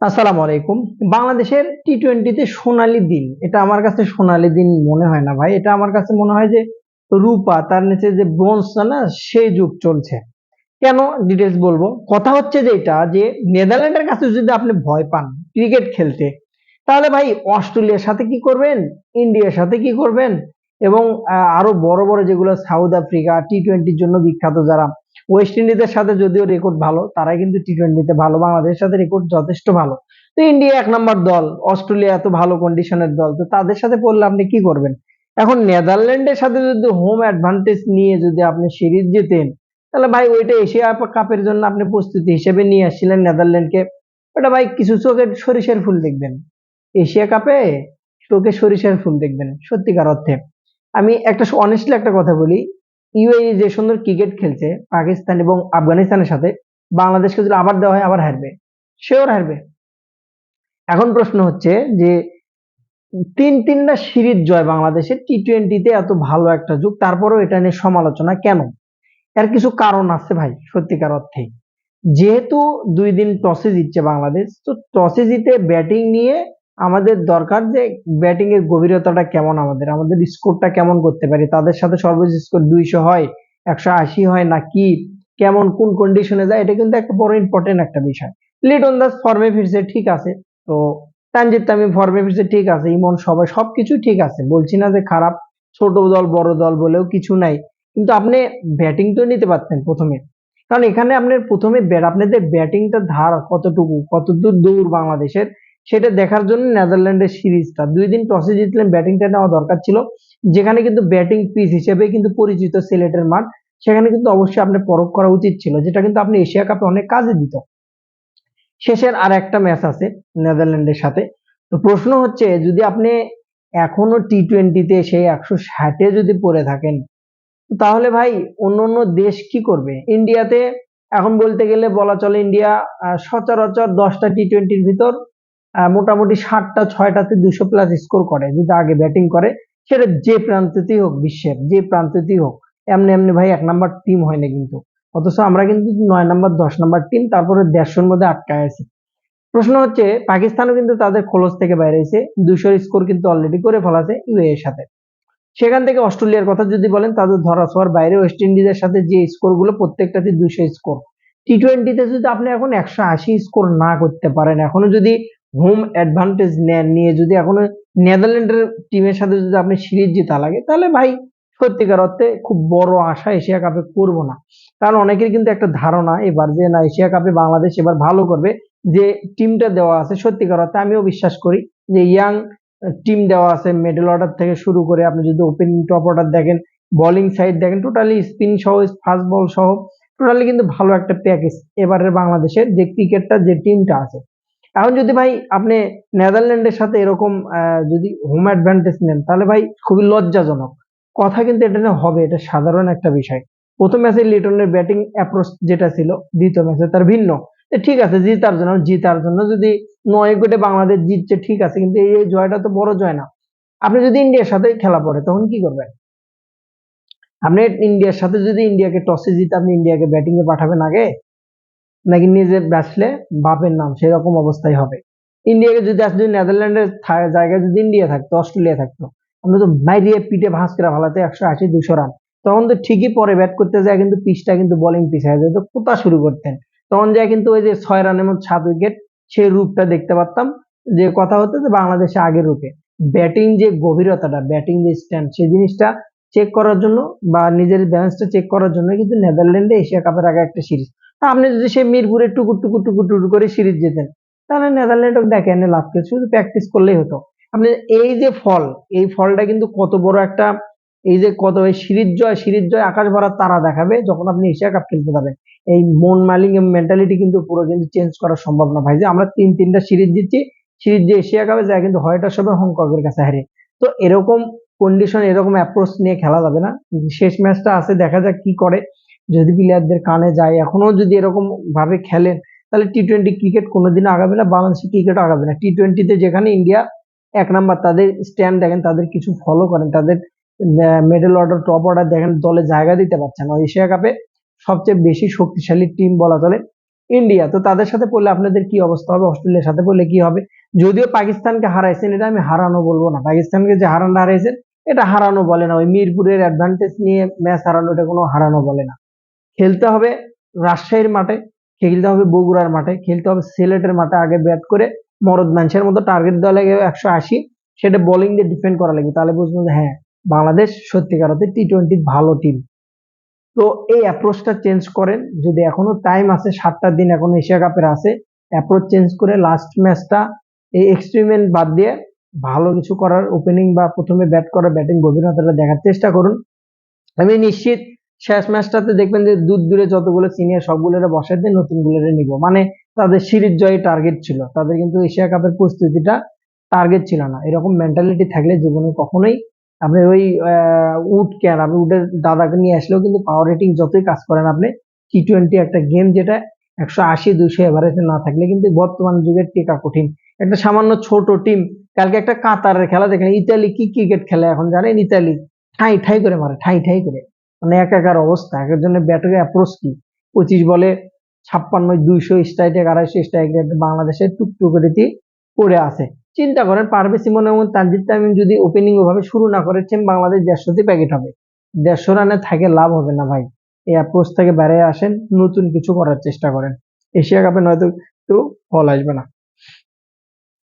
আসসালামু আলাইকুম। বাংলাদেশের টি টোয়েন্টিতে সোনালি দিন। এটা আমার কাছে সোনালি দিন মনে হয় না ভাই। এটা আমার কাছে মনে হয় যে রূপা, তার নিচে যে ব্রোঞ্জ না সেই যুগ চলছে। কেন? ডিটেলস বলব। কথা হচ্ছে যে এটা, যে নেদারল্যান্ডের কাছে যদি আপনি ভয় পান ক্রিকেট খেলতে, তাহলে ভাই অস্ট্রেলিয়ার সাথে কি করবেন? ইন্ডিয়ার সাথে কি করবেন? এবং আরও বড় বড় যেগুলো সাউথ আফ্রিকা টি টোয়েন্টির জন্য বিখ্যাত যারা ওয়েস্ট ইন্ডিজের সাথে যদিও রেকর্ড ভালো, তারাই কিন্তু টি টোয়েন্টিতে ভালো, বাংলাদেশের সাথে রেকর্ড যথেষ্ট ভালো। তো ইন্ডিয়া এক নম্বর দল অস্ট্রেলিয়া এত ভালো কন্ডিশনের দল, তো তাদের সাথে পড়লে আপনি কি করবেন? এখন নেদারল্যান্ডের সাথে যদি হোম অ্যাডভান্টেজ নিয়ে যদি আপনি সিরিজ জেতেন, তাহলে ভাই ওইটা এশিয়া কাপের জন্য আপনি প্রস্তুতি হিসেবে নিয়ে আসছিলেন নেদারল্যান্ডকে ওটা ভাই কিছু চোখে সরিষার ফুল দেখবেন। এশিয়া কাপে চোখে সরিষার ফুল দেখবেন, সত্যিকার অর্থে। আমি একটা অনেস্টলি একটা কথা বলি ইউএই যে সুন্দর ক্রিকেট খেলছে, পাকিস্তান এবং আফগানিস্তানের সাথে, বাংলাদেশকে যদি আবার দেওয়া হয়, আবার হারবে। শিওর হারবে। এখন প্রশ্ন হচ্ছে যে, তিন তিনটা সিরিজ জয় বাংলাদেশের টি টোয়েন্টিতে এত ভালো একটা যুগ, তারপরেও এটা নিয়ে সমালোচনা কেন? এর কিছু কারণ আছে ভাই, সত্যিকার অর্থে। যেহেতু দুই দিন টসে জিতছে বাংলাদেশ, তো টসে জিতে ব্যাটিং নিয়ে আমাদের দরকার যে ব্যাটিং এর গভীরতাটা কেমন আমাদের আমাদের স্কোরটা কেমন করতে পারি, তাদের সাথে সর্বোচ্চ স্কোর দুইশো হয়, একশো আশি হয় না কি, কেমন, কোন কন্ডিশনে যায়, এটা কিন্তু একটা বড় ইম্পর্টেন্ট একটা বিষয়। লিটন দাস ফর্মে ফিরছে, ঠিক আছে। তো তানজিদ তামিম ফর্মে ফিরছে, ঠিক আছে। ইমন, সবাই, সবকিছু ঠিক আছে। বলছি না যে খারাপ, ছোট দল, বড় দল বলেও কিছু নাই। কিন্তু আপনি ব্যাটিং তো নিতে পারতেন প্রথমে। কারণ এখানে আপনার প্রথমে আপনাদের ব্যাটিংটা ধার কতটুকু, কতদূর দূর বাংলাদেশের সেটা দেখার জন্য নেদারল্যান্ডের সিরিজটা। দুই দিন টসে জিতলেন ব্যাটিংটা নেওয়া দরকার ছিল। যেখানে কিন্তু ব্যাটিং পিচ হিসেবে কিন্তু পরিচিত সিলেটের মাঠ, সেখানে কিন্তু অবশ্যই আপনার পরখ করা উচিত ছিল, যেটা কিন্তু আপনি এশিয়া কাপে অনেক কাজে দিত। শেষের আর একটা ম্যাচ আছে নেদারল্যান্ডের সাথে। তো প্রশ্ন হচ্ছে, যদি আপনি এখনও টি টোয়েন্টিতে সেই একশো ষাটে যদি পড়ে থাকেন তাহলে ভাই অন্য অন্য দেশ কি করবে? ইন্ডিয়াতে এখন বলতে গেলে বলা চলে ইন্ডিয়া সচরাচর দশটা টি টোয়েন্টির ভিতর মোটামুটি ষাটটা, ছয়টাতে দুশো প্লাস স্কোর করে। যদি আগে ব্যাটিং করে, সেটা যে প্রান্তেতেই হোক, বিশ্বের যে প্রান্তেতেই হোক, এমনি এমনি ভাই এক নাম্বার টিম হয় না কিন্তু। অথচ আমরা কিন্তু নয় নাম্বার দশ নাম্বার টিম তারপরে দেড়শোর মধ্যে আটকায় আছি। প্রশ্ন হচ্ছে, পাকিস্তানও কিন্তু তাদের খোলস থেকে বাইরে এসে দুশোর স্কোর কিন্তু অলরেডি করে ফেলাছে ইউএ এর সাথে। সেখান থেকে অস্ট্রেলিয়ার কথা যদি বলেন, তাদের ধরা ছোঁয়ার বাইরে ওয়েস্ট ইন্ডিজের সাথে যে স্কোরগুলো প্রত্যেকটাতে দুইশো স্কোর টি টোয়েন্টিতে যদি আপনি এখন একশো আশি স্কোর না করতে পারেন, এখনও যদি হোম অ্যাডভান্টেজ নেন নিয়ে যদি এখনও নেদারল্যান্ডের টিমের সাথে যদি আপনি সিরিজ জেতা লাগে, তাহলে ভাই সত্যিকার অর্থে খুব বড় আশা এশিয়া কাপে করব না। কারণ অনেকের কিন্তু একটা ধারণা এবার যে, না, এশিয়া কাপে বাংলাদেশ এবার ভালো করবে, যে টিমটা দেওয়া আছে সত্যিকার অর্থে আমিও বিশ্বাস করি যে ইয়াং টিম দেওয়া আছে মিডল অর্ডার থেকে শুরু করে আপনি যদি ওপেনিং টপ অর্ডার দেখেন বোলিং সাইড দেখেন টোটালি স্পিন সহ ফাস্ট বল সহ টোটালি কিন্তু ভালো একটা প্যাকেজ এবারের বাংলাদেশের যে ক্রিকেটটা যে টিমটা আছে। এখন যদি ভাই আপনি নেদারল্যান্ডের সাথে এরকম যদি হোম অ্যাডভান্টেজ নেন, তাহলে ভাই খুবই লজ্জাজনক। কথা কিন্তু এটা হবে, এটা সাধারণ একটা বিষয়। প্রথম ম্যাচে লিটনের ব্যাটিং অ্যাপ্রোচ যেটা ছিল, দ্বিতীয় ম্যাচে তার ভিন্ন। ঠিক আছে, জিতার জন্য জিতার জন্য যদি নয় কোটে বাংলাদেশ জিতছে, ঠিক আছে, কিন্তু এই জয়টা তো বড় জয় না। আপনি যদি ইন্ডিয়ার সাথে খেলা পড়ে, তখন কি করবেন? আপনি ইন্ডিয়ার সাথে যদি ইন্ডিয়াকে টসে জিতে, আপনি ইন্ডিয়াকে ব্যাটিংয়ে পাঠাবেন আগে? নাকি নিজে ব্যাসলে বাপের নাম সেরকম অবস্থায় হবে। ইন্ডিয়াকে যদি আজ যদি নেদারল্যান্ডের জায়গায় যদি ইন্ডিয়া থাকতো, অস্ট্রেলিয়া থাকতো, আমরা তো মাইরিয়ে পিঠে ভাঁজ করে ভালাতে একশো আশি, দুশো রান। তখন তো ঠিকই পরে ব্যাট করতে যায়, কিন্তু পিচটা কিন্তু বোলিং পিচ হয়ে যেত কোথা শুরু করতেন? তখন যায় কিন্তু ওই যে ছয় রানের মধ্যে সাত উইকেট সেই রূপটা দেখতে পারতাম। যে কথা হতো যে বাংলাদেশে আগের রূপে। ব্যাটিং যে গভীরতাটা ব্যাটিং যে স্ট্যান্ড সেই জিনিসটা চেক করার জন্য বা নিজের ব্যালেন্সটা চেক করার জন্য কিন্তু নেদারল্যান্ডে এশিয়া কাপের আগে একটা সিরিজ তা আপনি যদি সেই মিরপুরে টুকুর টুকুর টুকুর টুকুর করে সিরিজ জেতেন, তাহলে নেদারল্যান্ডও দেখে এনে লাভ কিছু শুধু প্র্যাকটিস করলেই হতো। আপনি এই যে ফল, এই ফলটা কিন্তু কত বড় একটা, এই যে কত সিরিজ জয় সিরিজ জয়, আকাশ ভরা তারা দেখাবে যখন আপনি এশিয়া কাপ খেলতে যাবেন। এই মন মালিং মেন্টালিটি কিন্তু পুরো কিন্তু চেঞ্জ করা সম্ভব না ভাই। যে আমরা তিন, তিনটা সিরিজ দিচ্ছি সিরিজ যে এশিয়া কাপে যায় কিন্তু হয়টার সময় হংকংয়ের কাছে হারে। তো এরকম কন্ডিশন এরকম অ্যাপ্রোচ নিয়ে খেলা যাবে না। শেষ ম্যাচটা আছে, দেখা যাক কি করে। যদি প্লেয়ারদের কানে যায়, এখনও যদি এরকম ভাবে খেলেন, তাহলে টি টোয়েন্টি ক্রিকেট কোনোদিন আগাবে না বাংলাদেশের ক্রিকেট আগাবে না। টি টোয়েন্টিতে যেখানে ইন্ডিয়া এক নাম্বার তাদের স্ট্যান্ড দেখেন, তাদের কিছু ফলো করেন, তাদের মেডেল অর্ডার টপ অর্ডার দেখেন, দলে জায়গা দিতে পারছে না। এশিয়া কাপে সবচেয়ে বেশি শক্তিশালী টিম বলা চলে ইন্ডিয়া তো তাদের সাথে পড়লে আপনাদের কি অবস্থা হবে? অস্ট্রেলিয়ার সাথে পড়লে কি হবে? যদিও পাকিস্তানকে হারাইছেন, এটা আমি হারানো বলব না। পাকিস্তানকে যে হারানো হারাইছেন, এটা হারানো বলে না। ওই মিরপুরের অ্যাডভান্টেজ নিয়ে ম্যাচ হারানো, এটা কোনো হারানো বলে না। খেলতে হবে রাজশাহীর মাঠে, খেলতে হবে বগুড়ার মাঠে, খেলতে হবে সিলেটের মাঠে। আগে ব্যাট করে মরদ মানুষের মতো টার্গেট দেওয়া লাগে একশো আশি। সেটা বোলিং দিয়ে ডিফেন্ড করা লাগে। তাহলে বুঝব যে হ্যাঁ বাংলাদেশ সত্যিকার অর্থে টি টোয়েন্টি ভালো টিম তো এই অ্যাপ্রোচটা চেঞ্জ করেন। যদি এখনও টাইম আছে, সাতটা দিন এখনও এশিয়া কাপের আছে অ্যাপ্রোচ চেঞ্জ করে লাস্ট ম্যাচটা এই এক্সপেরিমেন্ট বাদ দিয়ে ভালো কিছু করার ওপেনিং বা প্রথমে ব্যাট করার ব্যাটিং গভীরতাটা দেখার চেষ্টা করুন। আমি নিশ্চিত শেষ ম্যাচটাতে দেখবেন যে দূর দূরে যতগুলো সিনিয়র সবগুলোরে বসাই দিয়ে নতুন গুলোরে নিব। মানে তাদের সিরিজ জয় টার্গেট ছিল। তাদের কিন্তু এশিয়া কাপের প্রস্তুতিটা টার্গেট ছিল না। এরকম মেন্টালিটি থাকলে জীবনে কখনোই আপনি ওই উড কেন আপনি উডের দাদাকে নিয়ে আসলেও কিন্তু পাওয়ার রেটিং যতই কাজ করেন আপনি টি টোয়েন্টি একটা গেম যেটা একশো আশি, দুইশো এভারেজে না থাকলে কিন্তু বর্তমান যুগের টেকা কঠিন। একটা সামান্য ছোট টিম কালকে একটা কাতারের খেলা দেখেন, ইতালি কি ক্রিকেট খেলে এখন জানেন? ইতালি ঠাই ঠাই করে মারে, ঠাই ঠাই করে। মানে একাকার অবস্থা। একের জন্য ব্যাটারি অ্যাপ্রোচ কি? পঁচিশ বলে ছাপ্পান্ন দুইশো স্ট্রাইক আড়াইশো স্ট্রাইক রেট বাংলাদেশের টুকটুক রীতি পড়ে আছে। চিন্তা করেন পারবে সিমন এবং তানজিদ তামিম যদি ওপেনিং ওভাবে শুরু না করে টিম বাংলাদেশ দেড়শোতে প্যাকেট হবে। দেড়শো রানে থাকে, লাভ হবে না ভাই। এই অ্যাপ্রোচ থেকে বেড়ে আসেন, নতুন কিছু করার চেষ্টা করেন। এশিয়া কাপে নয়তো তো ফল আসবে না।